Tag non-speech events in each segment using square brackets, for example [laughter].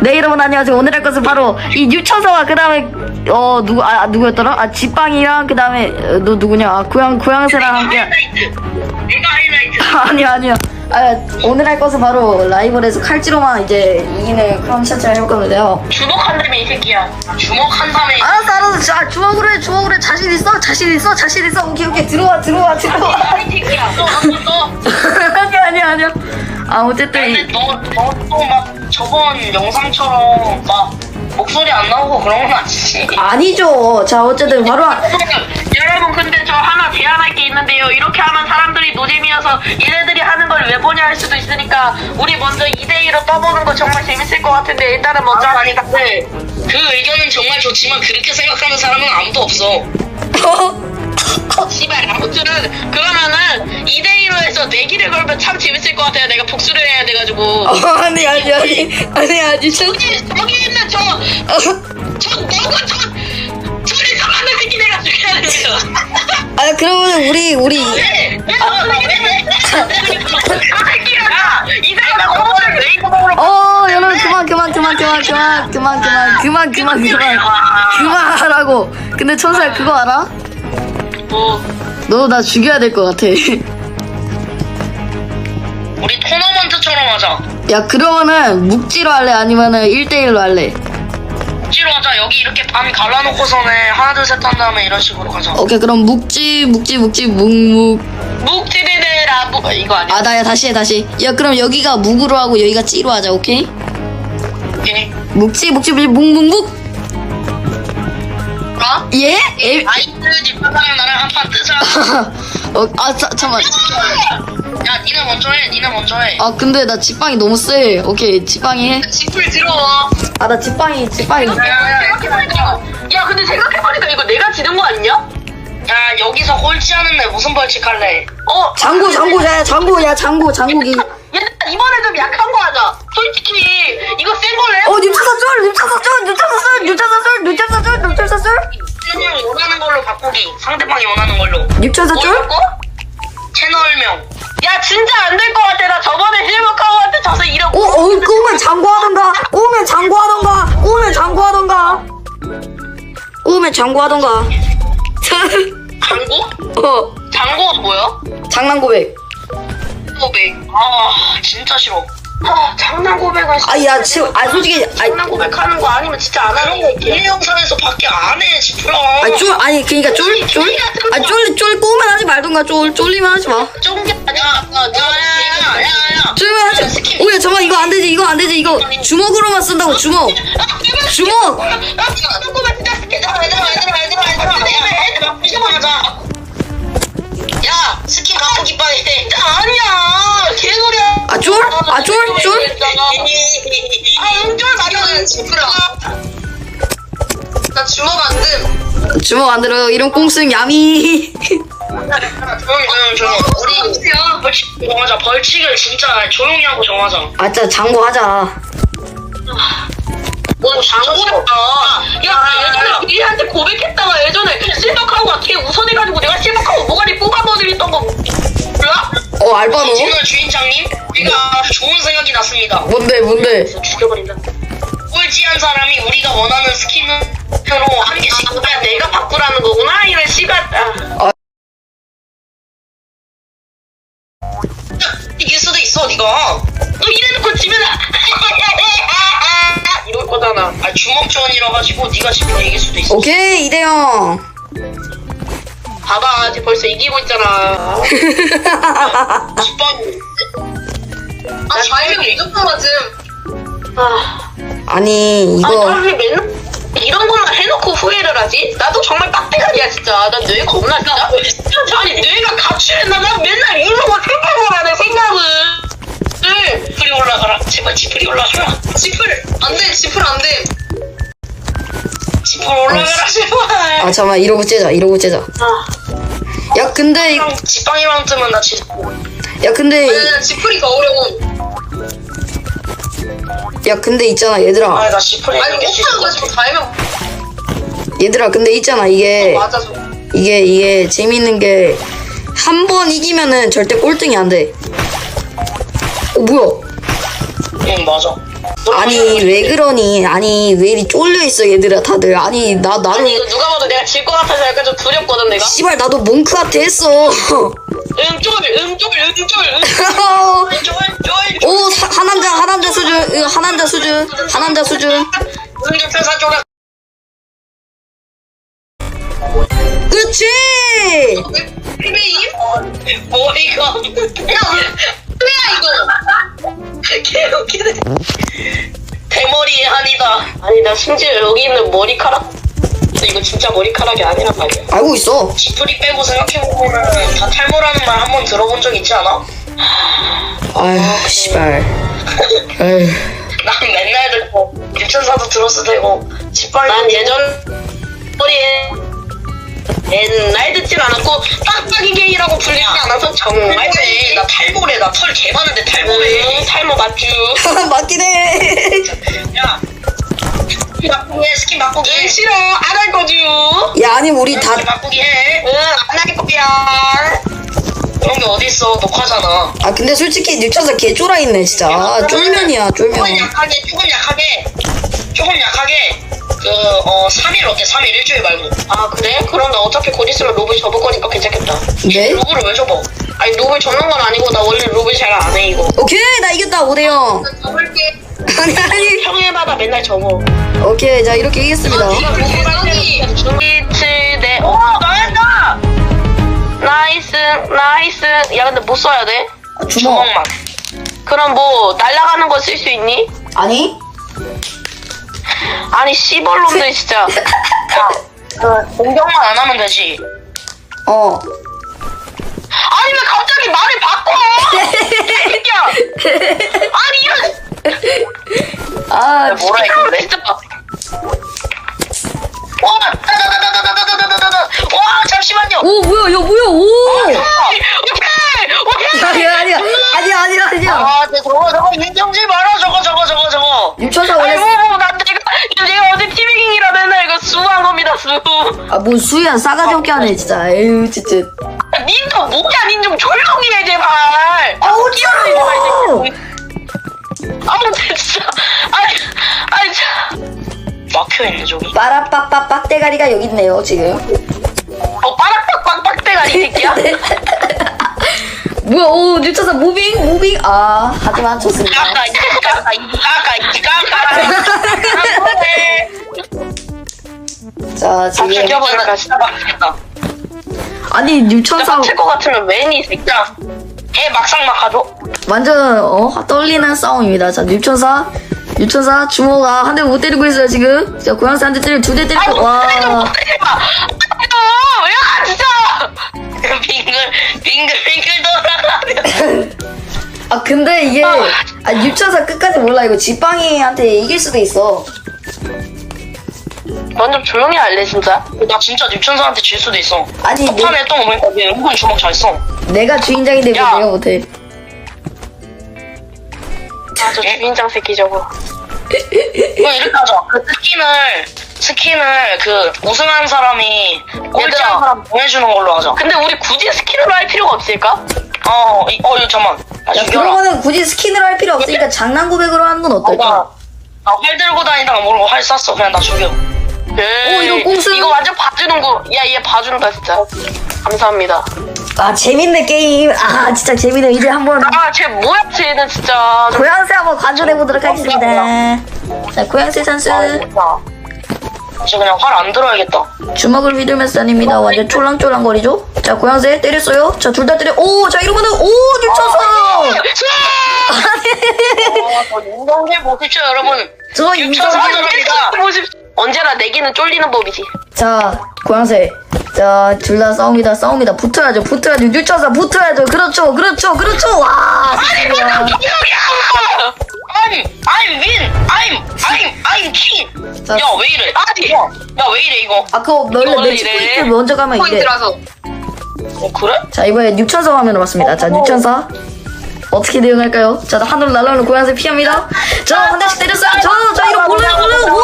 네 여러분 안녕하세요. 오늘 할 것은 바로 이 유천서와 그 다음에 어 누구 아 누구였더라? 아 지빵이랑 그 다음에 너 누구냐? 아 고양 고양새랑 함께. 하이라이트. 내가 하이라이트. [laughs] 아니야 아니야 아 오늘 할 것은 바로 라이벌에서 칼찌로만 이제 이기는 그런 샷을 해볼 건데요. 주먹한다며 이 새끼야. 주먹한다며. 알았어 알았어. 자 주먹으로 해 주먹으로 해. 자신 있어? 자신 있어? 자신 있어? 오케이 오케이. 들어와 들어와 들어와. 이 새끼야. 너너 너 [laughs] 아니야 아니야 아니야 아 어쨌든 근데 이- 너너또막 저번 영상처럼 막 목소리 안 나오고 그런 건 아니지. 아니죠. 자 어쨌든 바로 한- 제안할 게 있는데요. 이렇게 하면 사람들이 노잼이어서 얘네들이 하는 걸 왜 보냐 할 수도 있으니까 우리 먼저 2대2로 떠보는 거 정말 재밌을 것 같은데 일단은 먼저 아니 근데 그 의견은 정말 좋지만 그렇게 생각하는 사람은 아무도 없어. 씨발 아무튼 그러면은 2대2로 해서 내기를 걸면 참 재밌을 것 같아요. 내가 복수를 해야 돼가지고. 아니 아니 아니 아니 아니 저 저기 저기 있는 저저 너가 저 저리 가만히 새끼 내가 죽여야 됩니다. 아 그러면 우리 우리. 어 여러분 그만 그만 그만 그만 그만 그만 그만 그만 그만 그만. 그만하라고. 근데 천사야 그거 알아? 뭐너나 죽여야 될 것 같아. 우리 토너먼트처럼 하자. 야 그러면은 묵지로 할래? 아니면은 1대1로 할래 찌로 하자. 여기 이렇게 반 갈라놓고서는 하나 둘 셋 한 다음에 이런 식으로 가자. 오케이 그럼 묵지 묵지 묵지 묵묵 묵지대대라 묵 이거 아니야? 아 나야 다시 해 다시 야 그럼 여기가 묵으로 하고 여기가 찌로 하자 오케이? 오케이. 묵지 묵지 묵지 묵묵묵 어? 예? 에? 아이들 집사랑 나랑 한판 뜨자. [laughs] 어, 아 자, 잠깐만 야, 니네 먼저 해. 니네 먼저 해. 아 근데 나 지빵이 너무 세 오케이 지빵이 해 지풀 들어와. 아나 지빵이 지빵이 생각해보니까 야 근데 생각해보니까 이거 내가 지는 거 아니냐? 야 여기서 꼴찌 하는 애 무슨 벌칙 할래? 어? 장고 장고 야 장고 야 장고 장고기 얘들아 이번에 좀 약한 거 하자 솔직히 이거 센 걸래? 어 뉴차사 쏠 뉴차사 쏠 뉴차사 쏠 뉴차사 쏠 뉴차사 쏠 뉴차사 쏠 채널 원하는 걸로 바꾸기 상대방이 원하는 걸로 뉴차사 뭐 쏠? 바꿔? 야 진짜 안 될 것 같아 나 저번에 실버카우한테 져서 이런 오, 어, 꼬우면 장고하던가 꼬우면 장고하던가 꼬우면 장고하던가 꼬우면 장고하던가 장고? 어 장고가 뭐야? 장난 고백 고백 아 진짜 싫어 아 장난 고백은 아 야 지금 아 솔직히 아 장난 고백하는 거 아니면 진짜 안 하는 거 일회 영상에서 밖에 안해 지프라 아니 쫄 아니 그니까 쫄 쫄 아 쫄 쫄 꼬우면 하지 말던가 쫄 쫄리면 하지 마 쫑 오야 잠깐 이거 안 되지 이거 안 되지 이거 주먹으로만 쓴다고 주먹 주먹 야 스킨 바꾸기 빨리 아니야 개소리야 아, 쫄? 아, 쫄? 쫄? 아쫄 맞아 지프라 나 주먹 안듦 주먹 안 들어 이런 꽁승 야미 조용히 조용히 조용히 우리 정하자. 벌칙을 진짜 조용히 하고 정하자. 아짜 장고 하자. 뭐 장고했다 야. 예전에 얘한테 고백했다가 예전에 실버카우가 걔 우선해가지고 내가 실버카우 모가리 뽑아버리던 거 몰라? 어 알바노? 오늘 주인장님 우리가 아주 좋은 생각이 났습니다. 뭔데 뭔데? 죽여버린다 꼴찌한 사람이 우리가 원하는 스킨으로 한 개씩. 그냥 내가 바꾸라는 거구나? 이런 씨발 아. 있어 네가 너 이래놓고 지면 [laughs] 이럴 거잖아 아 주먹전이라 가지고 네가 지면 이길 수도 있어 오케이 이대영 봐봐, 쟤 벌써 이기고 있잖아. [laughs] 집방. 아, 자이면 무조건 맞음. 아, 아니 아니, 이거 나왜 맨날 이런 것만 해놓고 후회를 하지? 나도 정말 빡대가리야, 진짜. 나 뇌가 없나, 진짜? 진짜, 아니, 뇌가 가출했나? 나 맨날 이런 거 생각을 안 해, 생각을. 지플이 올라가라. 제발 지플이 올라가라. 지플! 안 돼, 지플 안 돼. 지플 올라가라, 제발. 아 잠깐만 이러고 째자 이러고 째자 아, 야 근데 이- 지빵이랑 뜨면 나 진짜. 야 근데 이- 아니, 지플이 더 어려워. 야 근데 있잖아 얘들아 아니 나 시프리 아니 못하는 거지 다 해면 얘들아 근데 있잖아 이게 맞아서 이게 이게 재밌는 게 한 번 이기면은 절대 꼴등이 안 돼 어 뭐야 응 맞아 아니 왜 그러니? 아니 왜 이리 쫄려 있어 얘들아 다들. 아니 나 아니 나는 이거 누가 봐도 내가 질 것 같아서 약간 좀 두렵거든 내가 씨발 나도 몽크 같아 했어. 응쫄 응쫄 응쫄 응쫄 오 사- 하남자 하남자 수준 으, 하남자 수준 하남자 수준. 응주표사 쪽에 그렇지. 뭐 이거 야 이거 개웃기네 대머리의 한이다 아니 나 심지어 여기 있는 머리카락 이거 진짜 머리카락이 아니란 말이야 알고 있어. 지푸리 빼고 생각해보면 다 탈모라는 말 한 번 들어본 적 있지 않아? 아휴 씨발. 에휴. 난 맨날 듣고 유천사도 들었을 테고 지팡이 난 예전 머리에 맨날 듣진 않았고 빡빡이 게이라고 불리지 않아서 정말 나 탈모래. 나 털 개 많은데 탈모래. 탈모 맞쥬 [laughs] 맞긴 해. 야 스킨 바꾸기 해 스킨 바꾸기 응 싫어. 안 할 거지 야 아니 우리 다 스킨 바꾸기 해 응 안 할 거야 그런 게 어딨어? 녹화잖아. 아 근데 솔직히 뉴천사 개 쫄아 있네 진짜. 아, 쫄면이야 조금 쫄면. 약하게 조금 약하게. 조금 약하게 그 어 3일 어때? 3일 일주일 말고. 아 그래? 그럼 나 어차피 곧 있으면 로블 접을 거니까 괜찮겠다. 네? 로블을 왜 접어? 아니 로블 접는 건 아니고 나 원래 로블 잘 안 해 이거. 오케이 나 이겼다 5대0 접을게. [laughs] 아니 아니. 평일마다 맨날 접어. 오케이 자 이렇게 이겼습니다. 스위치네. 오 나였다! 나이스 나이스. 야 근데 못 써야 돼? 아, 주먹. 주먹만. 그럼 뭐 날아가는 거 쓸 수 있니? 아니 아니 씨벌놈들 진짜 야, 그 공격만 안 하면 되지 어 아니 왜 갑자기 말을 바꿔 새끼야 아니 이런 아, 뭐라 했는데 진짜 와 따다다다다다다다다다 와 잠시만요 오 뭐야 야 뭐야 오 오케이 오케이 아니야 아니야 아니야 아니야 아니야 아 네, 저거 저거 인정질 마라 저거 저거 저거 저거 유천사 아니 원래 뭐뭐난 내가 어제 티빙이라 맨날 이거 수한 겁니다 수. 아 뭔 수야? 싸가지 없게 하네 진짜. 에휴 진짜. 닌좀 뭐야 닌좀 조용히 해 제발. 아우 새끼. 아우 진짜. 아니 아니 참. 막혀있네 저기. 빠라빡빡 빡대가리가 여기 있네요 지금. 어 빠락빡빡 빡대가리 이 새끼야 [laughs] 뭐야 오 뉴천사 무빙? 무빙? 아 하지만 좋습니다. 까까 이 까까 이 까까 이 까까. [laughs] 자 지금 껴버리니까 진짜 막히겠다. 아니 진짜 뉴천사. 막힐 것 같으면 웬이 이 새끼야. 개 막상 막하죠 완전 어 떨리는 싸움입니다. 자 뉴천사. 뉴천사 주모가 한대 못 때리고 있어요 지금. 자 고양이 한대 때리고 두 대 때리고. 와. 아, 야 진짜 빙글 빙글 빙글 돌아가며 아 근데 이게 아 뉴천사 끝까지 몰라 이거 지빵이한테 이길 수도 있어. 완전 조용히 할래 진짜 나 진짜 뉴천사한테 질 수도 있어 아니 내, 첫판에 거 보니까 얘 은근 주먹 잘 써. 내가 주인장인데 왜 야. 내가 못해? 아저 주인장 새끼 저거. 이거 이렇게 하자. 그 스킨을 스킨을 그 우승한 사람이 꼴찌한 사람 보내주는 걸로 하자. 근데 우리 굳이 스킨으로 할 필요가 없을까? 어, 이, 어, 이거 잠만. 나야 죽여라. 그러면은 굳이 스킨으로 할 필요 없으니까 장난 고백으로 하는 건 어떨까? 나활 들고 다니다가 모르고 활 쐈어. 그냥 나 죽여. 오, 이거 꽁승. 이거 완전 봐주는 거. 야, 얘 봐준다 진짜. 감사합니다. 아 재밌네 게임. 아 진짜 재밌네. 이제 한번 아, 쟤 뭐야, 쟤는 진짜. 고양새 한번 관전해 보도록 하겠습니다. 자 고양새 선수 아, 뭐야. 이제 그냥 활 안 들어야겠다. 주먹을 휘두르면서 다닙니다. 완전 쫄랑쫄랑거리죠? 자 고양새 때렸어요. 자 둘 다 때려. 오 자 이러면은 오. 어, 인정해 보십시오, 여러분. 저 인정해. 인정합니다. 언제나 내기는 쫄리는 법이지. 자 고양새. 자 둘 다 싸웁니다. 싸웁니다. 붙어야죠. 붙어야죠. 뉴천사 붙어야죠. 그렇죠. 그렇죠. 그렇죠. 와. 좋습니다. 여기야! I'm, I'm win! I'm, I'm, I'm king! 자. 야, 왜 이래? 아니! 야, 야, 왜 이래, 이거? 아까 원래 이거 원래 매치 이래. 포인트 먼저 가면 이래. 어, 그래? 자 이번에 뉴천사 화면으로 왔습니다. 자 뉴천사 어떻게 대응할까요? 자 하늘 날아오는 고양새 피합니다. 자 한 대씩 때렸어요. 자 자 이러 몰라요 몰라요. 오!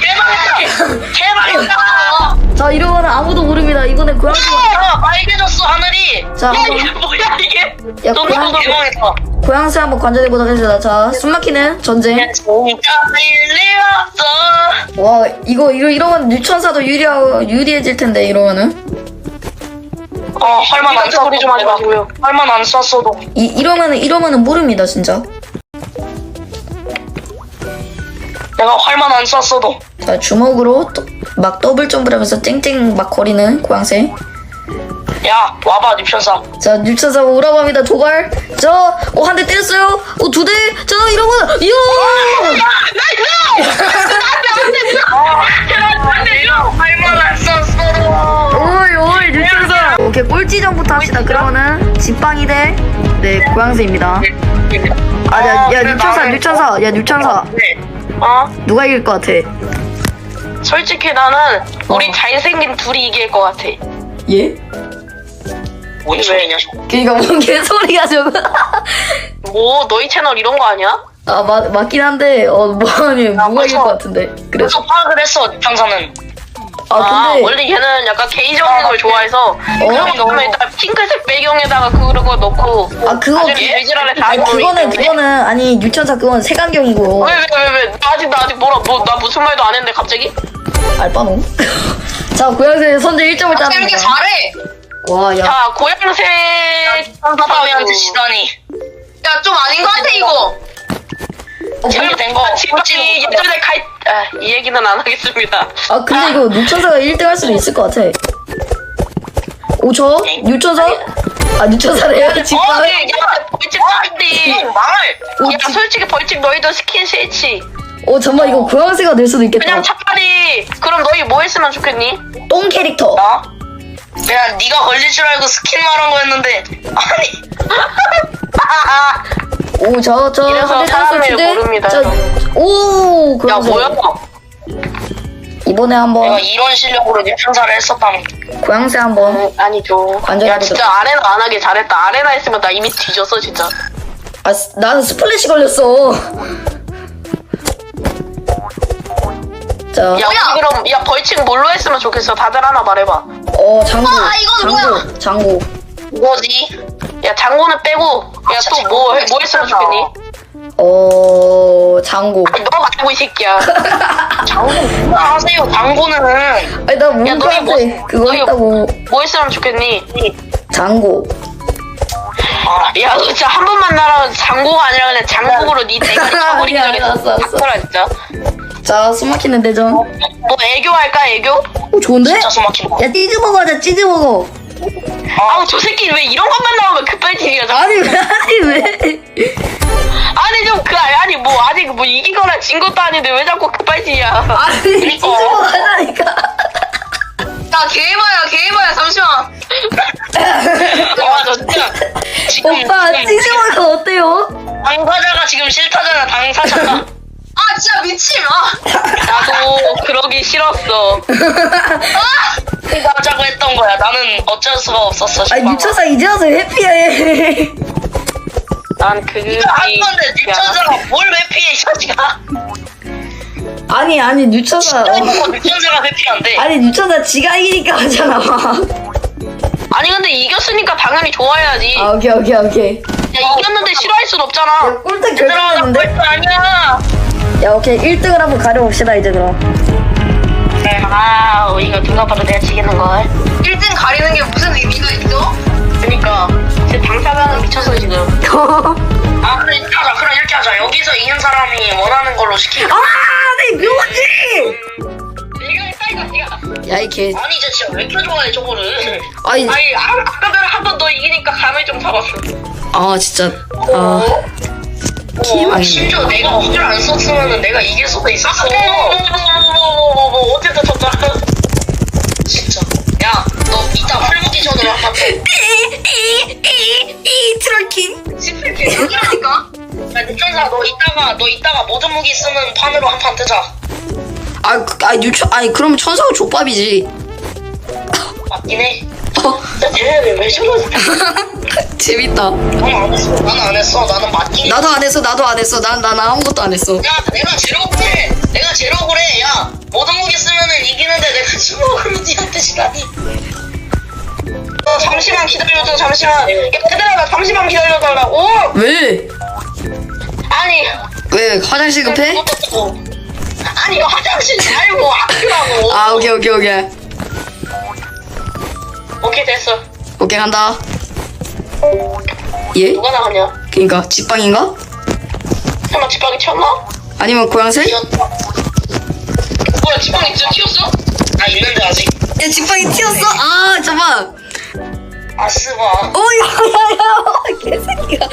대박이다! 대박이다! 자 이러면은 아무도 모릅니다. 이번에 고양새 야, 빨개졌어, 하늘이! 자, 야, 이게 뭐야, 이게? 야, 너무 고양이- 대박이다. 고양새 한번 관전해보도록 하겠습니다. 자, 숨막히는 전쟁. 진짜. 와, 이거, 이러, 이러면 유천사도 유리하, 유리해질 텐데, 이러면은. 어, 할만 안 소리 좀 하지 마시고요. 할만 안 쐈어도. 이, 이러면은, 이러면은 모릅니다, 진짜. 내가 활만 안 쐈어도. 자, 주먹으로 또, 막 더블 점프를 하면서 땡땡 막 거리는 고양새. 야, 와봐, 닙천사. 자, 뉴천사 오라고 합니다. 도발. 자, 어, 한 대 때렸어요. 어, 두 대. 자, 이러면, 이야! 할만 안 쐈어도. 오이, 오이, 뉴천사. 오케이, 꼴찌 전부터 합시다. 그러면은, 지빵이 대, 네, 고양새입니다. 아, 야, 야, 뉴천사, 뉴천사. 야, 뉴천사. 어? 누가 이길 것 같아? 솔직히 나는 우리 어. 잘생긴 둘이 이길 것 같아. 예? 뭔 소리냐? 그니까, 뭔 개소리야, 저거. 뭐, 너희 채널 이런 거 아니야? 아, 맞, 맞긴 한데, 어, 뭐, 아니, 누가 이길 그래서- 것 같은데. 그래. 그래서 파악을 했어, 닙천사는. 아, 아, 근데. 원래 얘는 약간 개인적인 걸 좋아해서 그런 거 넣으면 일단 핑크색 배경에다가 그런 거 넣고 아, 그거. 예지랄에 다 아니, 그거는, 그거는, 아니, 뉴천사 그건 색안경이고. 왜 왜 왜왜나 아직 나 아직 뭐라 뭐 나 무슨 말도 안 했는데 갑자기? 알바노? [laughs] 자, 고양새 선제 1점을 따릅니다. 잘해. 와, 야. 자 고양색 사람한테 지다니. 야 좀 아닌 것 같아 이거. 어, 잘못된 거. 지금 예전에 가이 아, 이 얘기는 안 하겠습니다. 아, 근데 이거 뉴천사가 1등 할 수도 있을 것 같아. 오, 저? 뉴천사? 아, 뉴천사래요? 어, 야, 야, 벌칙 짱디. 망할. 오, 야, 지- 솔직히 벌칙 너희도 스킨 스위치. 어, 잠깐만, 이거 고양새가 될 수도 있겠다. 그냥 차라리 그럼 너희 뭐 했으면 좋겠니? 똥 캐릭터. 나? 야, 네가 걸릴 줄 알고 스킨 말한 거였는데 아니. [laughs] 오, 저, 저. 이래서 땄어, 사람을 두 대. 모릅니다, 자, 오, 야, 고양새. 뭐야? 이번에 한번, 내가 이런 실력으로 네 편사를 했었다면. 고양새 한번. 아니죠. 완전히 야, 진짜 아레나 안 하길 잘했다. 아레나 했으면 나 이미 뒤졌어, 진짜. 아, 스- 나는 스플래시 걸렸어. 자, 야, 우리 그럼 야 벌칙 뭘로 했으면 좋겠어? 다들 하나 말해봐. 어, 장고. 아, 이건 장고, 장고. 뭐지? 야, 장고는 빼고 야 또 뭐 뭐 했으면 좋겠니? 어, 장고. 아니, 너 말고 이 새끼야. [laughs] 장고 누가 하세요? 장고는 아니, 나 뭔가 너희 뭐- 한테 그거 너희- 했다고. 뭐 했으면 좋겠니? 장고. 아, 야, 너 진짜 한 번 만 나랑 장고가 아니라 그냥 장국으로 네 대가리 쳐버리기 아니야, 전에 알았어, 알았어. 바꿔라 진짜. 자, 숨 막히는 대전. 뭐 애교 할까 애교? 오, 좋은데? 진짜 숨 막힌다. 야, 치즈버거 하자, 치즈버거. 아우 저 새끼 왜 이런 것만 나오면 급발진이야. 저. 아니, 왜, 아니, 왜. 아니 좀 그 아니 뭐 아직 뭐 이기거나 진 것도 아닌데 왜 자꾸 급발진이야. 아니, 치즈버거 하자니까. 나 게이머야 게이머야 잠시만. 와저 진짜 지금 오빠, 치즈버거 어때요? 당사자가 지금 싫다잖아 당사자가. 아 진짜 아. 나도 그러기 싫었어. 아! 하자고 했던 거야. 나는 어쩔 수가 없었어. 아니, 미쳐서 이제 와서 해피해. 난 그게 한 건데 뉴천사가 뭘 회피해 이 자식아. 아니, 아니, 뉴쳐서. 어, 뉴천사가 회피한데. 아니, 뉴쳐서 지가 이기니까 하잖아. 아니 근데 이겼으니까 당연히 좋아해야지. 아, 오케이, 오케이, 오케이. 야, 이겼는데 싫어할 순 없잖아. 꼴등 얘들아 나 결정했는데? 벌써 아니야. 야, 오케이. 1등을 한번 가려봅시다, 이제 그럼. 아 이거 누가 봐도 내가 지겠는걸. 1등 가리는 게 무슨 의미가 있어? 그니까 제 당사자는 미쳤어 지금. [laughs] 아 그래 이렇게 하자 그럼 이렇게 하자 여기서 이긴 사람이 원하는 걸로 시키자. 아, 내 묘지! 내가 했다 이거 내가. 야, 이 개. 아니 진짜 진짜 왜 이렇게 좋아해 저거를. 아니, 아니 아, 아까 전에 한번 너 이기니까 감을 좀 잡았어. 아, 진짜. 아. 어. 심지어 내가 어글 안 썼으면 내가 이길 수도 있었어. 뭐 어쨌든 졌다. 진짜. 야, 너 이따 풀무기 전으로 한번 해. 이 트롤킹. 시플게 여기라니까. 야, nik천사 너 이따가 너 이따가 모든 무기 쓰는 판으로 한 판 뜨자. 아, 그- 아니, 뉴천, 아니, 그러면 천사가 족밥이지. 맞긴 해. 어, 야, 쟤네 왜 저러지? [laughs] 재밌다. 나는 안 했어. 나는 안 했어. 나는 해. 나도 안 했어, 나도 안 했어. 난, 난 아무것도 안 했어. 야, 내가 제로그래 내가 제로그래 야, 모든 무기 쓰면은 이기는데 내가 제로그로 니한테 지다니. 어, 잠시만 기다려줘, 잠시만. 야, 얘들아, 나 잠시만 기다려달라고. 왜? 아니 왜 화장실 급해? 아니 화장실 말고 학교라고 아 오케이 오케이 오케이 오케이 됐어. 오케이 간다. 예? 누가 나갔냐? 그니까 집방인가? 설마 지팡이 튀었나? 아니면 고양새? 튀었다. 뭐야 지팡이 진짜 튀었어? 아 있는데 아직. 야 집방이 튀었어? 아 잠깐 아스바 어야야야 개새끼야.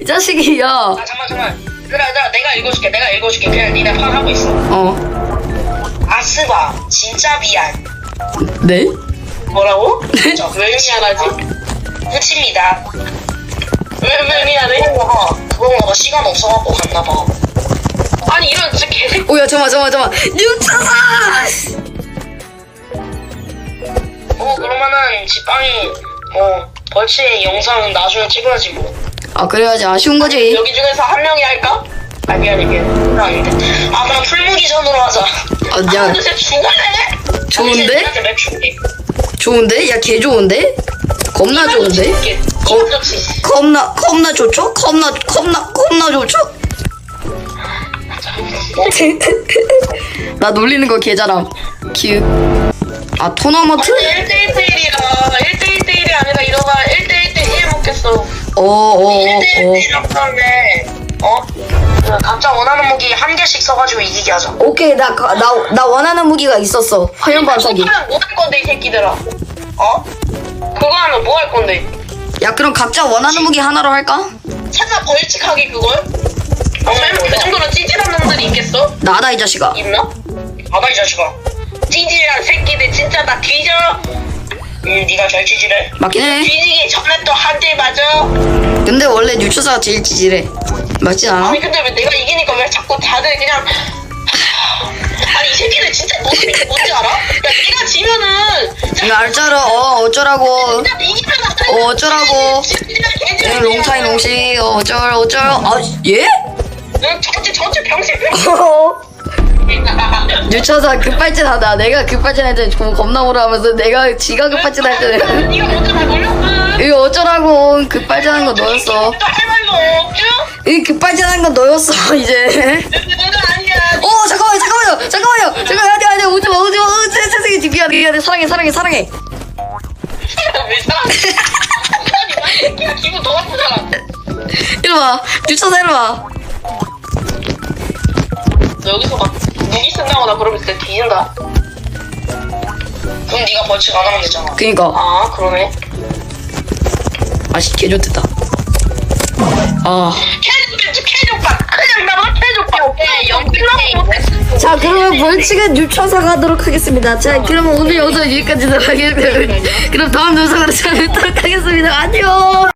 이 자식이야. 아 잠만 잠만. 그래 나 내가 읽어줄게. 내가 읽어줄게. 그냥 니네 파악하고 있어. 어. 아스바 진짜 미안. 네? 뭐라고? 왜 미안하지? 끝입니다 왜, 왜 미안해? 그거 그거 먹어 시간 없어갖고 갔나봐 아니 이런 진짜 개새끼 오야 잠만 잠만 잠만 뉴차사 어 그러면은 지빵이 뭐 벌칙 영상 나중에 찍어야지 뭐 아 그래야지 아쉬운 거지 여기 중에서 한 명이 할까? 아 미안해 미안해 그건 아닌데 아 그럼 풀무기전으로 하자 아, 야. 아 근데 쟤 죽을래? 좋은데? 나한테 맵 줄게 좋은데? 야 개 좋은데? 겁나 좋은데? 좋지 겁나 겁나 좋죠? 겁나 겁나 겁나 좋죠? [laughs] 나 놀리는 거 개잘함 기읍 아 토너먼트? 1대1대1이라 1대1대1이 아니라 이러다 1대1대1 먹겠어 어어어어 1대1대1 다음에 어? 그 각자 원하는 무기 한 개씩 써가지고 이기게 하자 오케이 나 나 나 원하는 무기가 있었어 화염 반사기 그거 하면 뭐 할 건데 이 새끼들아 어? 그거 하면 뭐 할 건데 야 그럼 각자 원하는 무기 하나로 할까? 찾아 벌칙하기 그걸? 어, 설마 그 정도로 찌질한 놈들이 있겠어? 나다 이 자식아 있나? 봐봐 이 자식아 찌질한 새끼들 진짜 다 뒤져 응 니가 잘 찌질해? 맞긴 해. 뒤지기 전에 또 한 대 맞아 근데 원래 뉴초사가 제일 찌질해. 맞지 않아? 아니 근데 왜 내가 이기니까 왜 자꾸 다들 그냥 아니 이 새끼들 진짜 뭔지 뭔지 알아? 야 네가 지면은 이거 알짜로. 어 어쩌라고. 진짜 이기면 어, 어쩌라고. 응, 롱타임 롱시 어, 어쩔 어쩔 아 예? 응 저지 저지 병신 병신 [laughs] 뉴초사 급발진하다. 내가 급발진할 때좀 겁나 오라 하면서 내가 지가 급발진할 때는 니가 먼저 다 놀렸어 이거 어쩌라고. 급발진한 거 너였어. 할 말도 없죠? 이 급발진한 건 너였어 이제. 내가 아니야 어 잠깐만요 잠깐만요 잠깐만요. 잠깐만 아니 아니 오지 마 오지마. 어, 세- 세상에 미안해 미안해 사랑해 사랑해 사랑해. 왜 사람 아니 이 새끼가 기분 더 나쁘잖아. 이리와. 뉴초사 이리 와. 너 여기서 막 무기 쓴다거나 그러면 진짜 뒤진다. 그럼 네가 벌칙 안 하면 되잖아. 그니까. 아 그러네. 아씨 개좋댔다. 아. 캐릭터 캐릭터 그냥 나가 캐릭터. 연필 자 그러면 벌칙은 뉴초사 가도록 하겠습니다. 자 그러면 오늘 영상 여기까지 하겠습니다 그럼 다음 영상으로 찾아뵙도록 하겠습니다. 안녕